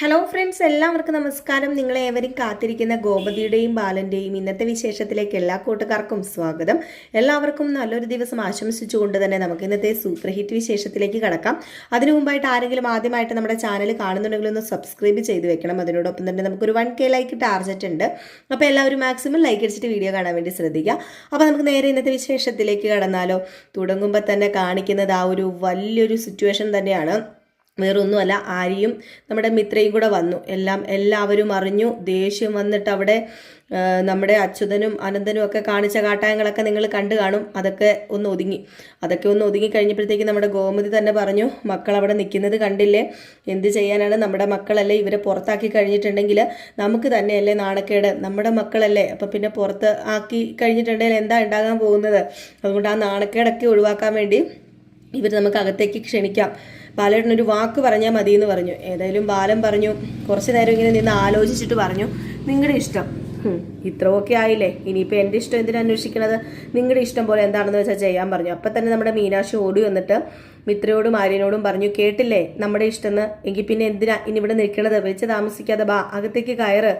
Hello friends എല്ലാവർക്കും നമസ്കാരം. നിങ്ങളെ ഏവരും കാത്തിരിക്കുന്ന ഗോപതിയുടെയും ബാലന്റെയും ഇന്നത്തെ വിശേഷത്തിലേക്ക് എല്ലാ കൂട്ടുകാർക്കും സ്വാഗതം. എല്ലാവർക്കും നല്ലൊരു ദിവസം ആശംസിച്ചുകൊണ്ട് തന്നെ നമുക്ക് ഇന്നത്തെ സൂപ്പർ ഹിറ്റ് വിശേഷത്തിലേക്ക് കടക്കാം. അതിനു മുമ്പായിട്ട് ആരെങ്കിലും ആദ്യമായിട്ട് നമ്മുടെ ചാനൽ കാണുന്നുണ്ടെങ്കിൽ ഒന്ന് സബ്സ്ക്രൈബ് ചെയ്ത് വെക്കണം. അതിനോടൊപ്പം തന്നെ നമുക്കൊരു വൺ കെ ലൈക്ക് ടാർജറ്റ് ഉണ്ട്. അപ്പോൾ എല്ലാവരും മാക്സിമം ലൈക്ക് അടിച്ചിട്ട് വീഡിയോ കാണാൻ വേണ്ടി ശ്രദ്ധിക്കുക. അപ്പോൾ നമുക്ക് നേരെ ഇന്നത്തെ വിശേഷത്തിലേക്ക് കടന്നാലോ. തുടങ്ങുമ്പോൾ തന്നെ കാണിക്കുന്നത് ആ ഒരു വലിയൊരു സിറ്റുവേഷൻ തന്നെയാണ്. വേറൊന്നുമല്ല ആര്യയും നമ്മുടെ മിത്രയും കൂടെ വന്നു. എല്ലാം എല്ലാവരും അറിഞ്ഞു. ദേഷ്യം വന്നിട്ട് അവിടെ നമ്മുടെ അച്യുതനും അനന്തനും ഒക്കെ കാണിച്ച കാട്ടായങ്ങളൊക്കെ നിങ്ങൾ കണ്ടു കാണും. അതൊക്കെ ഒന്ന് ഒതുങ്ങി. അതൊക്കെ ഒന്ന് ഒതുങ്ങി കഴിഞ്ഞപ്പോഴത്തേക്ക് നമ്മുടെ ഗോമതി തന്നെ പറഞ്ഞു മക്കൾ അവിടെ നിൽക്കുന്നത് കണ്ടില്ലേ? എന്ത് ചെയ്യാനാണ്? നമ്മുടെ മക്കളല്ലേ ഇവരെ പുറത്താക്കി കഴിഞ്ഞിട്ടുണ്ടെങ്കിൽ നമുക്ക് തന്നെയല്ലേ നാണക്കേട്. നമ്മുടെ മക്കളല്ലേ അപ്പം പിന്നെ പുറത്ത് ആക്കി കഴിഞ്ഞിട്ടുണ്ടെങ്കിൽ എന്താ ഉണ്ടാകാൻ പോകുന്നത്? അതുകൊണ്ട് ആ നാണക്കേടൊക്കെ ഒഴിവാക്കാൻ വേണ്ടി ഇവർ നമുക്ക് അകത്തേക്ക് ക്ഷണിക്കാം. ബാലേട്ടൻ ഒരു വാക്ക് പറഞ്ഞാൽ മതി എന്ന് പറഞ്ഞു. ഏതായാലും ബാലൻ പറഞ്ഞു കുറച്ച് നേരം ഇങ്ങനെ നിന്ന് ആലോചിച്ചിട്ട് പറഞ്ഞു നിങ്ങളുടെ ഇഷ്ടം. ഇത്രയൊക്കെ ആയില്ലേ? ഇനിയിപ്പോൾ എന്റെ ഇഷ്ടം എന്തിനാ അന്വേഷിക്കണത്? നിങ്ങളുടെ ഇഷ്ടം പോലെ എന്താണെന്ന് വെച്ചാൽ ചെയ്യാൻ പറഞ്ഞു. അപ്പം തന്നെ നമ്മുടെ മീനാക്ഷി ഓടി വന്നിട്ട് മിത്രയോടും ആര്യനോടും പറഞ്ഞു കേട്ടില്ലേ? നമ്മുടെ ഇഷ്ടമെന്ന് എങ്കിൽ പിന്നെ എന്തിനാ ഇനി ഇവിടെ നിൽക്കണത്? വെച്ച് താമസിക്കാതെ ബാ അകത്തേക്ക് കയറ്.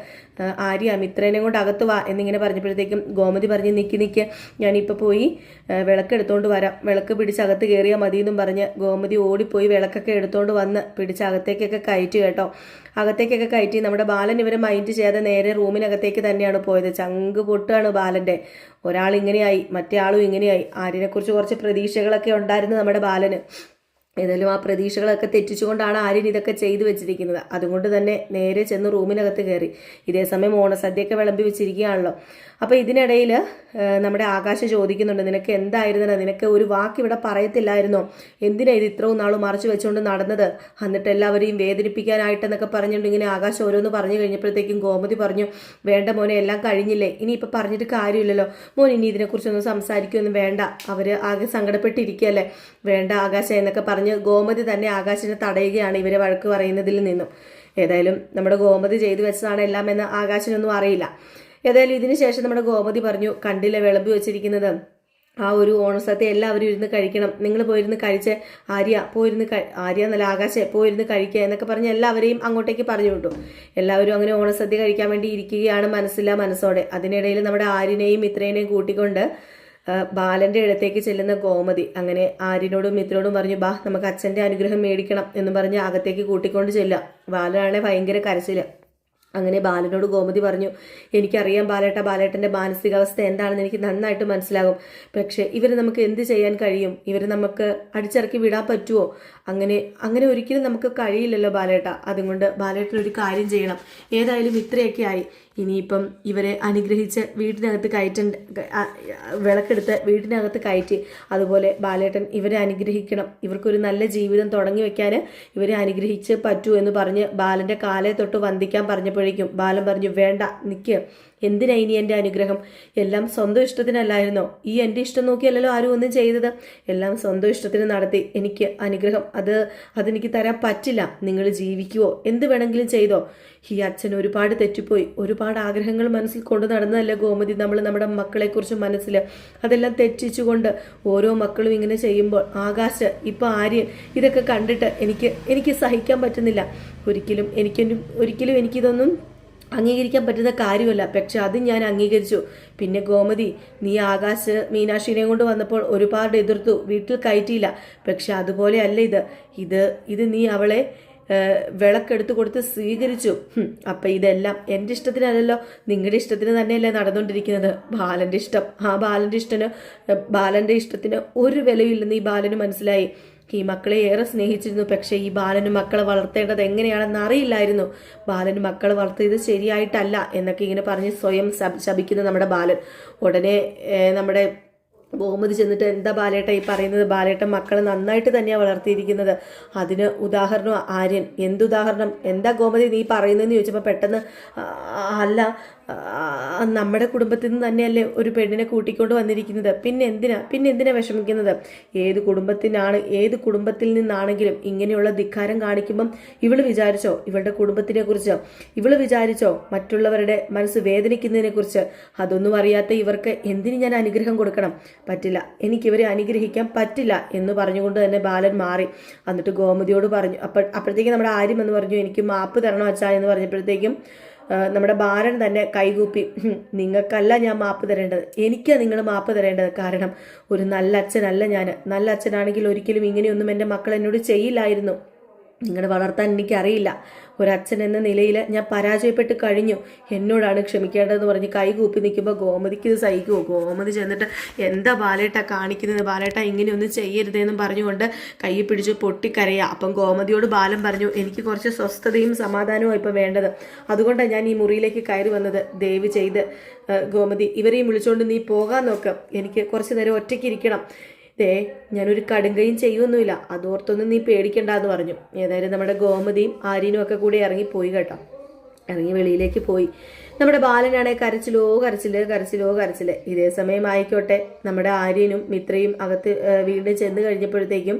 ആര്യ മിത്രേനെ കൊണ്ട് അകത്ത് വാ എന്നിങ്ങനെ പറഞ്ഞപ്പോഴത്തേക്കും ഗോമതി പറഞ്ഞ് നിൽക്കി നിൽക്ക് ഞാനിപ്പോൾ പോയി വിളക്ക് എടുത്തോണ്ട് വരാം. വിളക്ക് പിടിച്ച് അകത്ത് കയറിയാൽ മതി എന്നും പറഞ്ഞ് ഗോമതി ഓടിപ്പോയി വിളക്കൊക്കെ എടുത്തോണ്ട് വന്ന് പിടിച്ച് അകത്തേക്കൊക്കെ കയറ്റി കേട്ടോ. അകത്തേക്കൊക്കെ കയറ്റി നമ്മുടെ ബാലൻ ഇവരെ മൈൻഡ് ചെയ്യാതെ നേരെ റൂമിനകത്തേക്ക് തന്നെയാണ് പോയത്. ചങ്ക് പൊട്ടാണ് ബാലന്റെ. ഒരാൾ ഇങ്ങനെയായി മറ്റേ ആളും ഇങ്ങനെയായി. ആര്യനെക്കുറിച്ച് കുറച്ച് പ്രതീക്ഷകളൊക്കെ ഉണ്ടായിരുന്നു നമ്മുടെ ബാലന്. ഏതായാലും ആ പ്രതീക്ഷകളൊക്കെ തെറ്റിച്ചുകൊണ്ടാണ് ആര്യൻ ഇതൊക്കെ ചെയ്തു വെച്ചിരിക്കുന്നത്. അതുകൊണ്ട് തന്നെ നേരെ ചെന്ന് റൂമിനകത്ത് കയറി. ഇതേ സമയം ഓണസദ്യയൊക്കെ വിളമ്പി വെച്ചിരിക്കുകയാണല്ലോ. അപ്പോൾ ഇതിനിടയിൽ നമ്മുടെ ആകാശം ചോദിക്കുന്നുണ്ട് നിനക്ക് എന്തായിരുന്നു നിനക്ക് ഒരു വാക്ക് ഇവിടെ പറയത്തില്ലായിരുന്നോ? എന്തിനാ ഇത് ഇത്രയും നാൾ മറച്ചു വെച്ചുകൊണ്ട് നടന്നത്? എന്നിട്ട് എല്ലാവരെയും വേദനിപ്പിക്കാനായിട്ടെന്നൊക്കെ പറഞ്ഞുകൊണ്ട് ഇങ്ങനെ ആകാശം ഓരോന്ന് പറഞ്ഞു കഴിഞ്ഞപ്പോഴത്തേക്കും ഗോമതി പറഞ്ഞു വേണ്ട മോനെ എല്ലാം കഴിഞ്ഞില്ലേ? ഇനി ഇപ്പം പറഞ്ഞിട്ട് കാര്യമില്ലല്ലോ. മോൻ ഇനി ഇതിനെക്കുറിച്ചൊന്നും സംസാരിക്കുകയൊന്നും വേണ്ട. അവർ ആകെ സങ്കടപ്പെട്ടിരിക്കുകയല്ലേ? വേണ്ട ആകാശം എന്നൊക്കെ പറഞ്ഞ് ഗോമതി തന്നെ ആകാശിനെ തടയുകയാണ് ഇവരെ വഴക്ക് പറയുന്നതിൽ നിന്നും. ഏതായാലും നമ്മുടെ ഗോമതി ചെയ്തു വെച്ചതാണ് എല്ലാം എന്ന് ആകാശിനൊന്നും അറിയില്ല. ഏതായാലും ഇതിനു ശേഷം നമ്മുടെ ഗോമതി പറഞ്ഞു കണ്ടില്ല വിളമ്പി വെച്ചിരിക്കുന്നത്. ആ ഒരു ഓണസത്തെ എല്ലാവരും ഇരുന്ന് കഴിക്കണം. നിങ്ങൾ പോയിരുന്ന് കഴിച്ച് ആര്യ പോയിരുന്ന് ആര്യ എന്നല്ല ആകാശെ പോയിരുന്ന് കഴിക്കുക എന്നൊക്കെ പറഞ്ഞ് എല്ലാവരെയും അങ്ങോട്ടേക്ക് പറഞ്ഞു വിട്ടു. എല്ലാവരും അങ്ങനെ ഓണസദ്യ കഴിക്കാൻ വേണ്ടി ഇരിക്കുകയാണ് മനസ്സില്ല മനസ്സോടെ. അതിനിടയിൽ നമ്മുടെ ആര്യനെയും ഇത്രേനെയും കൂട്ടിക്കൊണ്ട് ബാലന്റെ അടുത്തേക്ക് ചെല്ലുന്ന ഗോമതി അങ്ങനെ ആര്യനോടും മിത്രോടും പറഞ്ഞു ബാ നമുക്ക് അച്ഛന്റെ അനുഗ്രഹം മേടിക്കണം എന്ന് പറഞ്ഞ് അകത്തേക്ക് കൂട്ടിക്കൊണ്ട് ചെല്ലുക. ബാലനാണെ ഭയങ്കര കരച്ചിൽ. അങ്ങനെ ബാലനോട് ഗോമതി പറഞ്ഞു എനിക്കറിയാം ബാലേട്ട ബാലേട്ടന്റെ മാനസികാവസ്ഥ എന്താണെന്ന് എനിക്ക് നന്നായിട്ട് മനസ്സിലാകും. പക്ഷേ ഇവരെ നമുക്ക് എന്ത് ചെയ്യാൻ കഴിയും? ഇവരെ നമുക്ക് അടിച്ചിറക്കി വിടാൻ പറ്റുമോ അങ്ങനെ അങ്ങനെ ഒരിക്കലും നമുക്ക് കഴിയില്ലല്ലോ ബാലേട്ട. അതുകൊണ്ട് ബാലേട്ടൻ ഒരു കാര്യം ചെയ്യണം. ഏതായാലും ഇത്രയൊക്കെ ആയി. ഇനിയിപ്പം ഇവരെ അനുഗ്രഹിച്ച് വീട്ടിനകത്ത് കയറ്റ വിളക്കെടുത്ത് വീട്ടിനകത്ത് കയറ്റി അതുപോലെ ബാലേട്ടൻ ഇവരെ അനുഗ്രഹിക്കണം. ഇവർക്കൊരു നല്ല ജീവിതം തുടങ്ങി വെക്കാൻ ഇവരെ അനുഗ്രഹിച്ച് പറ്റൂ എന്ന് പറഞ്ഞ് ബാലന്റെ കാലേ തൊട്ട് വന്ദിക്കാൻ പറഞ്ഞപ്പോഴേക്കും ബാലൻ പറഞ്ഞു വേണ്ട നിൽക്കുക എന്തിനാ ഇനി എന്റെ അനുഗ്രഹം? എല്ലാം സ്വന്തം ഇഷ്ടത്തിനല്ലായിരുന്നോ? ഈ എന്റെ ഇഷ്ടം നോക്കിയല്ലല്ലോ ആരും ഒന്നും ചെയ്തത്. എല്ലാം സ്വന്തം ഇഷ്ടത്തിന് നടത്തി എനിക്ക് അനുഗ്രഹം. അത് അതെനിക്ക് തരാൻ പറ്റില്ല. നിങ്ങൾ ജീവിക്കുവോ? എന്ത് വേണമെങ്കിലും ചെയ്തോ? ഈ അച്ഛൻ ഒരുപാട് തെറ്റിപ്പോയി. ഒരുപാട് ആഗ്രഹങ്ങൾ മനസ്സിൽ കൊണ്ടു നടന്നതല്ലേ ഗോമതി? നമ്മൾ നമ്മുടെ മക്കളെക്കുറിച്ച് മനസ്സിൽ അതെല്ലാം തെറ്റിച്ചുകൊണ്ട് ഓരോ മക്കളും ഇങ്ങനെ ചെയ്യുമ്പോൾ ആകാശ് ഇപ്പം ആര്യൻ ഇതൊക്കെ കണ്ടിട്ട് എനിക്ക് എനിക്ക് സഹിക്കാൻ പറ്റുന്നില്ല. ഒരിക്കലും എനിക്കൊരു ഒരിക്കലും എനിക്കിതൊന്നും അംഗീകരിക്കാൻ പറ്റുന്ന കാര്യമല്ല. പക്ഷെ അത് ഞാൻ അംഗീകരിച്ചു. പിന്നെ ഗോമതി നീ ആകാശ് മീനാക്ഷിനെ കൊണ്ട് വന്നപ്പോൾ ഒരുപാട് എതിർത്തു. വീട്ടിൽ കയറ്റിയില്ല. പക്ഷെ അതുപോലെ അല്ല ഇത്. ഇത് ഇത് നീ അവളെ വിളക്കെടുത്ത് കൊടുത്ത് സ്വീകരിച്ചു. അപ്പം ഇതെല്ലാം എന്റെ ഇഷ്ടത്തിനല്ലല്ലോ. നിങ്ങളുടെ ഇഷ്ടത്തിന് തന്നെയല്ലേ നടന്നുകൊണ്ടിരിക്കുന്നത്. ബാലന്റെ ഇഷ്ടം. ആ ബാലന്റെ ഇഷ്ടത്തിന് ബാലന്റെ ഇഷ്ടത്തിന് ഒരു വിലയില്ലെന്ന് ഈ ബാലന് മനസ്സിലായി. ഈ മക്കളെ ഏറെ സ്നേഹിച്ചിരുന്നു. പക്ഷേ ഈ ബാലന് മക്കളെ വളർത്തേണ്ടത് എങ്ങനെയാണെന്ന് അറിയില്ലായിരുന്നു. ബാലന് മക്കളെ വളർത്തിയത് ശരിയായിട്ടല്ല എന്നൊക്കെ ഇങ്ങനെ പറഞ്ഞ് സ്വയം ശപ- ശപിക്കുന്ന നമ്മുടെ ബാലൻ. ഉടനെ നമ്മുടെ ബഹുമതി ചെന്നിട്ട് എന്താ ബാലേട്ട ഈ പറയുന്നത്? ബാലേട്ട മക്കളെ നന്നായിട്ട് തന്നെയാണ് വളർത്തിയിരിക്കുന്നത്. അതിന് ഉദാഹരണം ആര്യൻ. എന്തുദാഹരണം? എന്താ ഗോമതി നീ പറയുന്നതെന്ന് ചോദിച്ചപ്പോൾ പെട്ടെന്ന് അല്ല നമ്മുടെ കുടുംബത്തിൽ നിന്ന് തന്നെയല്ലേ ഒരു പെണ്ണിനെ കൂട്ടിക്കൊണ്ട് വന്നിരിക്കുന്നത്? പിന്നെ എന്തിനാ? പിന്നെ എന്തിനാ വിഷമിക്കുന്നത്? ഏത് കുടുംബത്തിനാണ് ഏത് കുടുംബത്തിൽ നിന്നാണെങ്കിലും ഇങ്ങനെയുള്ള ധിക്കാരം കാണിക്കുമ്പം ഇവൾ വിചാരിച്ചോ? ഇവളുടെ കുടുംബത്തിനെ കുറിച്ച്. ഇവൾ വിചാരിച്ചോ? മറ്റുള്ളവരുടെ മനസ്സ് വേദനിക്കുന്നതിനെ കുറിച്ച്. അതൊന്നും അറിയാത്ത ഇവർക്ക് എന്തിന് ഞാൻ അനുഗ്രഹം കൊടുക്കണം? പറ്റില്ല. എനിക്കിവരെ അനുഗ്രഹിക്കാൻ പറ്റില്ല എന്ന് പറഞ്ഞുകൊണ്ട് തന്നെ ബാലൻ മാറി. എന്നിട്ട് ഗോമതിയോട് പറഞ്ഞു. അപ്പോൾ അപ്പോഴത്തേക്കും നമ്മുടെ ആര്യം എന്ന് പറഞ്ഞു എനിക്ക് മാപ്പ് തരണം അച്ഛാ എന്ന് പറഞ്ഞപ്പോഴത്തേക്കും നമ്മുടെ ബാലൻ തന്നെ കൈകൂപ്പി. നിങ്ങൾക്കല്ല ഞാൻ മാപ്പ് തരേണ്ടത്. എനിക്ക് നിങ്ങൾ മാപ്പ് തരേണ്ടത്. കാരണം ഒരു നല്ല അച്ഛനല്ല ഞാൻ നല്ല അച്ഛനാണെങ്കിൽ ഒരിക്കലും ഇങ്ങനെയൊന്നും എന്റെ മക്കൾ എന്നോട് ചെയ്യില്ലായിരുന്നു. നിങ്ങളെ വളർത്താൻ എനിക്കറിയില്ല. ഒരച്ഛൻ എന്ന നിലയിൽ ഞാൻ പരാജയപ്പെട്ട് കഴിഞ്ഞു. എന്നോടാണ് ക്ഷമിക്കേണ്ടതെന്ന് പറഞ്ഞ് കൈ കൂപ്പി നിൽക്കുമ്പോൾ ഗോമതിക്ക് ഇത് സഹിക്കുമോ ഗോമതി ചെന്നിട്ട് എന്താ ബാലേട്ട കാണിക്കുന്നത്? ബാലേട്ട ഇങ്ങനെയൊന്നും ചെയ്യരുതെന്നും പറഞ്ഞുകൊണ്ട് കൈ പിടിച്ച് പൊട്ടിക്കരയുക അപ്പം ഗോമതിയോട് ബാലൻ പറഞ്ഞു എനിക്ക് കുറച്ച് സ്വസ്ഥതയും സമാധാനവും ഇപ്പം വേണ്ടത്. അതുകൊണ്ടാണ് ഞാൻ ഈ മുറിയിലേക്ക് കയറി വന്നത്. ദയവ് ചെയ്ത് ഗോമതി ഇവരെയും വിളിച്ചുകൊണ്ട് നീ പോകാൻ നോക്ക്. എനിക്ക് കുറച്ച് നേരം ഒറ്റയ്ക്ക് ഇരിക്കണം. ദേ ഞാനൊരു കടുങ്കയും ചെയ്യുമൊന്നുമില്ല അതോർത്തൊന്നും നീ പേടിക്കണ്ട എന്ന് പറഞ്ഞു. ഏതായാലും നമ്മുടെ ഗോമതിയും ആര്യനും ഒക്കെ കൂടി ഇറങ്ങിപ്പോയി കേട്ടോ. ഇറങ്ങി വെളിയിലേക്ക് പോയി. നമ്മുടെ ബാലനാണെ കരച്ചിലോ കരച്ചിൽ കരച്ചിലോ കരച്ചിൽ. ഇതേ സമയം ആയിക്കോട്ടെ. നമ്മുടെ ആര്യനും മിത്രയും അകത്ത് വീണ്ടും ചെന്ന് കഴിഞ്ഞപ്പോഴത്തേക്കും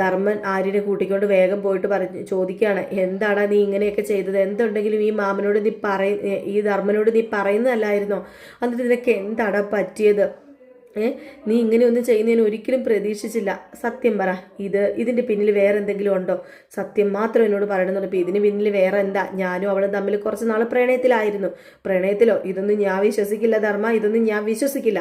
ധർമ്മൻ ആര്യനെ കൂട്ടിക്കൊണ്ട് വേഗം പോയിട്ട് പറഞ്ഞു ചോദിക്കുകയാണ് എന്താടാ നീ ഇങ്ങനെയൊക്കെ ചെയ്തത്? എന്തുണ്ടെങ്കിലും ഈ മാമനോട് നീ പറയ ഈ ധർമ്മനോട് നീ പറയുന്നതല്ലായിരുന്നോ? എന്നിട്ട് നിനക്ക് എന്താടാ പറ്റിയത്? നീ ഇങ്ങനെയൊന്നും ചെയ്യുന്നതിന് ഒരിക്കലും പ്രതീക്ഷിച്ചില്ല. സത്യം പറ. ഇത് ഇതിന്റെ പിന്നിൽ വേറെ എന്തെങ്കിലും ഉണ്ടോ? സത്യം മാത്രം എന്നോട് പറയണമെന്നുള്ളൂ. ഇപ്പം ഇതിന് പിന്നിൽ വേറെ എന്താ ഞാനും അവളും തമ്മിൽ കുറച്ച് നാൾ പ്രണയത്തിലായിരുന്നു. പ്രണയത്തിലോ? ഇതൊന്നും ഞാൻ വിശ്വസിക്കില്ല ധർമ്മ. ഇതൊന്നും ഞാൻ വിശ്വസിക്കില്ല.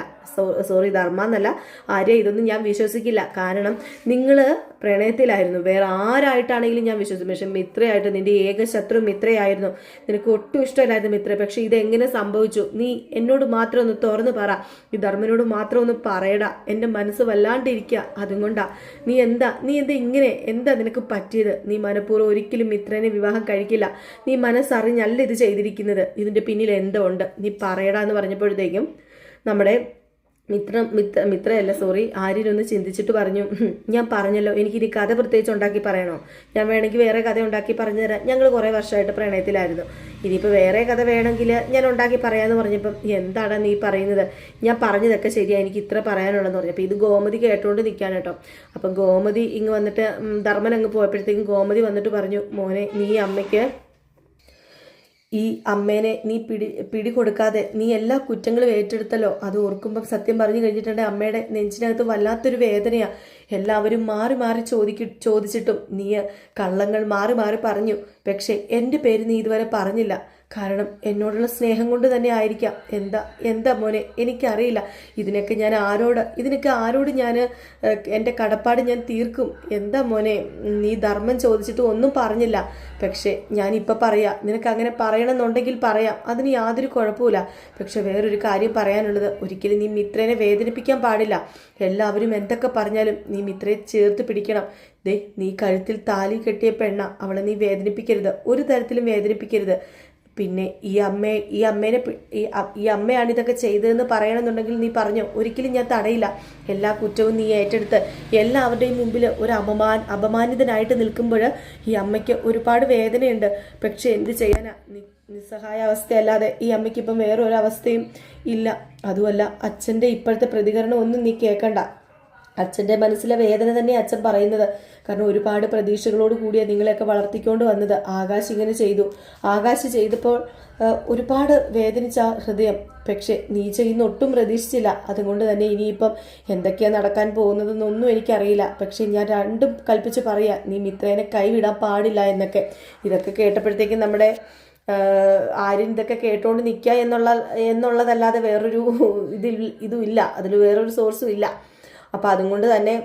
സോറി ധർമ്മ എന്നല്ല ആര്യ ഇതൊന്നും ഞാൻ വിശ്വസിക്കില്ല. കാരണം നിങ്ങൾ പ്രണയത്തിലായിരുന്നു. വേറെ ആരായിട്ടാണെങ്കിലും ഞാൻ വിശ്വസിക്കും പക്ഷെ മിത്രയായിട്ട് നിന്റെ ഏക ശത്രു മിത്രയായിരുന്നു. നിനക്ക് ഒട്ടും ഇഷ്ടമല്ലായിരുന്നു മിത്ര പക്ഷെ ഇതെങ്ങനെ സംഭവിച്ചു? നീ എന്നോട് മാത്രം ഒന്ന് തുറന്ന് പറ. ഈ ധർമ്മനോട് മാത്രം ഒന്ന് പറയടാ. എന്റെ മനസ്സ് വല്ലാണ്ടിരിക്കുക അതും കൊണ്ടാ. നീ എന്താ? നീ എന്താ ഇങ്ങനെ? എന്താ നിനക്ക് പറ്റിയത്? നീ മനഃപൂർവം ഒരിക്കലും മിത്രനെ വിവാഹം കഴിക്കില്ല. നീ മനസ്സറിഞ്ഞല്ല ഇത് ചെയ്തിരിക്കുന്നത്. ഇതിന്റെ പിന്നിൽ എന്തോ ഉണ്ട്. നീ പറയടാ എന്ന് പറഞ്ഞപ്പോഴത്തേക്കും നമ്മുടെ മിത്ര മിത്ര മിത്രയല്ല സോറി ആര്യനൊന്ന് ചിന്തിച്ചിട്ട് പറഞ്ഞു ഞാൻ പറഞ്ഞല്ലോ എനിക്കിനി കഥ പ്രത്യേകിച്ച് ഉണ്ടാക്കി പറയണോ? ഞാൻ വേണമെങ്കിൽ വേറെ കഥ ഉണ്ടാക്കി പറഞ്ഞു തരാം. ഞങ്ങൾ കുറേ വർഷമായിട്ട് പ്രണയത്തിലായിരുന്നു. ഇനിയിപ്പോൾ വേറെ കഥ വേണമെങ്കിൽ ഞാൻ ഉണ്ടാക്കി പറയാമെന്ന് പറഞ്ഞപ്പം എന്താണ് നീ പറയുന്നത്? ഞാൻ പറഞ്ഞതൊക്കെ ശരിയാണ് എനിക്ക് ഇത്ര പറയാനുള്ളതെന്ന് പറഞ്ഞു. അപ്പോൾ ഇത് ഗോമതി കേട്ടുകൊണ്ട് നിൽക്കാൻ കേട്ടോ. അപ്പം ഗോമതി ഇങ്ങ് വന്നിട്ട് ധർമ്മൻ അങ്ങ് പോയപ്പോഴത്തേക്കും ഗോമതി വന്നിട്ട് പറഞ്ഞു മോനെ നീ അമ്മയ്ക്ക് ഈ അമ്മേനെ നീ പിടി പിടി കൊടുക്കാതെ നീ എല്ലാ കുറ്റങ്ങളും ഏറ്റെടുത്തല്ലോ. അത് ഓർക്കുമ്പം സത്യം പറഞ്ഞു കഴിഞ്ഞിട്ടുണ്ടെങ്കിൽ അമ്മയുടെ നെഞ്ചിനകത്ത് വല്ലാത്തൊരു വേദനയാണ് എല്ലാവരും മാറി മാറി ചോദിക്ക ചോദിച്ചിട്ടും നീ കള്ളങ്ങൾ മാറി മാറി പറഞ്ഞു. പക്ഷേ എന്റെ പേര് നീ ഇതുവരെ പറഞ്ഞില്ല. കാരണം എന്നോടുള്ള സ്നേഹം കൊണ്ട് തന്നെ ആയിരിക്കാം. എന്താ എന്താ മോനെ എനിക്കറിയില്ല. ഇതിനൊക്കെ ഞാൻ ആരോട് ഇതിനൊക്കെ ആരോട് ഞാൻ എന്റെ കടപ്പാട് ഞാൻ തീർക്കും. എന്താ മോനെ നീ ധർമ്മം ചോദിച്ചിട്ട് ഒന്നും പറഞ്ഞില്ല. പക്ഷേ ഞാനിപ്പോൾ പറയാം നിനക്ക് അങ്ങനെ പറയണമെന്നുണ്ടെങ്കിൽ പറയാം. അതിന് യാതൊരു കുഴപ്പമില്ല പക്ഷെ വേറൊരു കാര്യം പറയാനുള്ളത് ഒരിക്കലും നീ മിത്രനെ വേദനിപ്പിക്കാൻ പാടില്ല. എല്ലാവരും എന്തൊക്കെ പറഞ്ഞാലും നീ മിത്രയെ ചേർത്ത് പിടിക്കണം. ദേ നീ കഴുത്തിൽ താലി കെട്ടിയ പെണ്ണ അവളെ നീ വേദനിപ്പിക്കരുത്. ഒരു തരത്തിലും വേദനിപ്പിക്കരുത്. പിന്നെ ഈ അമ്മയെ ഈ അമ്മേനെ ഈ അമ്മയാണ് ഇതൊക്കെ ചെയ്തതെന്ന് പറയണമെന്നുണ്ടെങ്കിൽ നീ പറഞ്ഞു? ഒരിക്കലും ഞാൻ തടയില്ല. എല്ലാ കുറ്റവും നീ ഏറ്റെടുത്ത് എല്ലാവരുടെയും മുമ്പിൽ ഒരു അപമാൻ അപമാനിതനായിട്ട് നിൽക്കുമ്പോൾ ഈ അമ്മയ്ക്ക് ഒരുപാട് വേദനയുണ്ട്. പക്ഷെ എന്ത് ചെയ്യാനാ? നിസ്സഹായ അവസ്ഥയല്ലാതെ ഈ അമ്മയ്ക്ക് ഇപ്പം വേറെ ഒരു അവസ്ഥയും ഇല്ല. അതുമല്ല അച്ഛന്റെ ഇപ്പോഴത്തെ പ്രതികരണം ഒന്നും നീ കേൾക്കണ്ട അച്ഛന്റെ മനസ്സിലെ വേദന തന്നെ അച്ഛൻ പറയുന്നത്. കാരണം ഒരുപാട് പ്രതീക്ഷകളോട് കൂടിയാണ് നിങ്ങളെയൊക്കെ വളർത്തിക്കൊണ്ട് വന്നത്. ആകാശ് ഇങ്ങനെ ചെയ്തു. ആകാശ് ചെയ്തപ്പോൾ ഒരുപാട് വേദനിച്ച ഹൃദയം. പക്ഷെ നീ ചെയ്യുന്ന ഒട്ടും പ്രതീക്ഷിച്ചില്ല. അതുകൊണ്ട് തന്നെ ഇനിയിപ്പം എന്തൊക്കെയാണ് നടക്കാൻ പോകുന്നതെന്നൊന്നും എനിക്കറിയില്ല. പക്ഷേ ഞാൻ രണ്ടും കൽപ്പിച്ച് പറയാം നീ മിത്രേനെ കൈവിടാൻ പാടില്ല എന്നൊക്കെ. ഇതൊക്കെ കേട്ടപ്പോഴത്തേക്കും നമ്മുടെ ആരും ഇതൊക്കെ കേട്ടുകൊണ്ട് നിൽക്കുക എന്നുള്ള എന്നുള്ളതല്ലാതെ വേറൊരു ഇതിൽ ഇതും ഇല്ല. അതിൽ വേറൊരു സോഴ്സും ഇല്ല. അപ്പം അതുകൊണ്ട് തന്നെ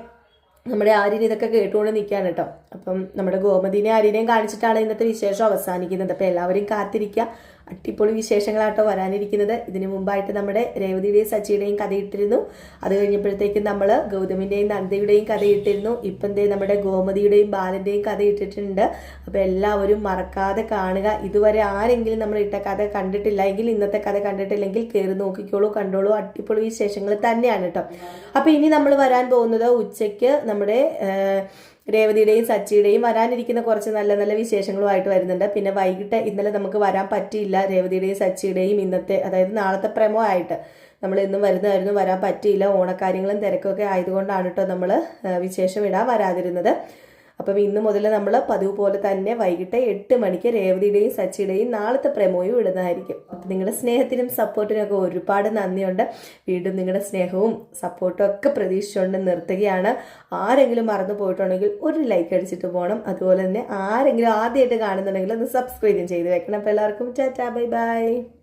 നമ്മുടെ ആര്യൻ ഇതൊക്കെ കേട്ടുകൊണ്ട് നിൽക്കുകയാണ് കേട്ടോ. അപ്പം നമ്മുടെ ഗോമതിനെ ആര്യനെയും കാണിച്ചിട്ടാണ് ഇന്നത്തെ വിശേഷം അവസാനിക്കുന്നത്. അപ്പം എല്ലാവരും കാത്തിരിക്കുക. അടിപൊളി വിശേഷങ്ങളാട്ടോ വരാനിരിക്കുന്നത്. ഇതിനു മുമ്പായിട്ട് നമ്മുടെ രേവതിയുടെയും സച്ചിയുടെയും കഥയിട്ടിരുന്നു. അത് കഴിഞ്ഞപ്പോഴത്തേക്കും നമ്മൾ ഗൗതമിന്റെയും നന്ദയുടെയും കഥയിട്ടിരുന്നു. ഇപ്പം ദേ നമ്മുടെ ഗോമതിയുടെയും ബാലന്റെയും കഥ ഇട്ടിട്ടുണ്ട് അപ്പോൾ എല്ലാവരും മറക്കാതെ കാണുക. ഇതുവരെ ആരെങ്കിലും നമ്മൾ ഇട്ട കഥ കണ്ടിട്ടില്ല എങ്കിൽ ഇന്നത്തെ കഥ കണ്ടിട്ടില്ലെങ്കിൽ കയറി നോക്കിക്കോളൂ കണ്ടോളൂ. അടിപൊളി വിശേഷങ്ങൾ തന്നെയാണ് കേട്ടോ. അപ്പോൾ ഇനി നമ്മൾ വരാൻ പോകുന്നത് ഉച്ചയ്ക്ക് നമ്മുടെ രേവതിയുടെയും സച്ചിയുടെയും വരാനിരിക്കുന്ന കുറച്ച് നല്ല നല്ല വിശേഷങ്ങളുമായിട്ട് വരുന്നുണ്ട്. പിന്നെ വൈകിട്ട് ഇന്നലെ നമുക്ക് വരാൻ പറ്റിയില്ല രേവതിയുടെയും സച്ചിയുടെയും ഇന്നത്തെ അതായത് നാളത്തെ പ്രമോ ആയിട്ട്. നമ്മൾ ഇന്നും വരുന്നതായിരുന്നു വരാൻ പറ്റിയില്ല. ഓണക്കാര്യങ്ങളും തിരക്കൊക്കെ ആയതുകൊണ്ടാണ് കേട്ടോ നമ്മൾ വിശേഷം ഇടാൻ വരാതിരുന്നത്. അപ്പം ഇന്ന് മുതൽ നമ്മൾ പതിവ് പോലെ തന്നെ വൈകിട്ട് എട്ട് മണിക്ക് രേവതിയുടെയും സച്ചിയുടെയും നാളത്തെ പ്രമോയും ഇടുന്നതായിരിക്കും. അപ്പം നിങ്ങളുടെ സ്നേഹത്തിനും സപ്പോർട്ടിനും ഒക്കെ ഒരുപാട് നന്ദിയുണ്ട്. വീണ്ടും നിങ്ങളുടെ സ്നേഹവും സപ്പോർട്ടും ഒക്കെ പ്രതീക്ഷിച്ചുകൊണ്ട് നിർത്തുകയാണ്. ആരെങ്കിലും മറന്നു പോയിട്ടുണ്ടെങ്കിൽ ഒരു ലൈക്ക് അടിച്ചിട്ട് പോകണം അതുപോലെ തന്നെ ആരെങ്കിലും ആദ്യമായിട്ട് കാണുന്നുണ്ടെങ്കിൽ ഒന്ന് സബ്സ്ക്രൈബും ചെയ്ത് വെക്കണം. അപ്പോൾ എല്ലാവർക്കും ടാറ്റാ ബൈ ബൈ.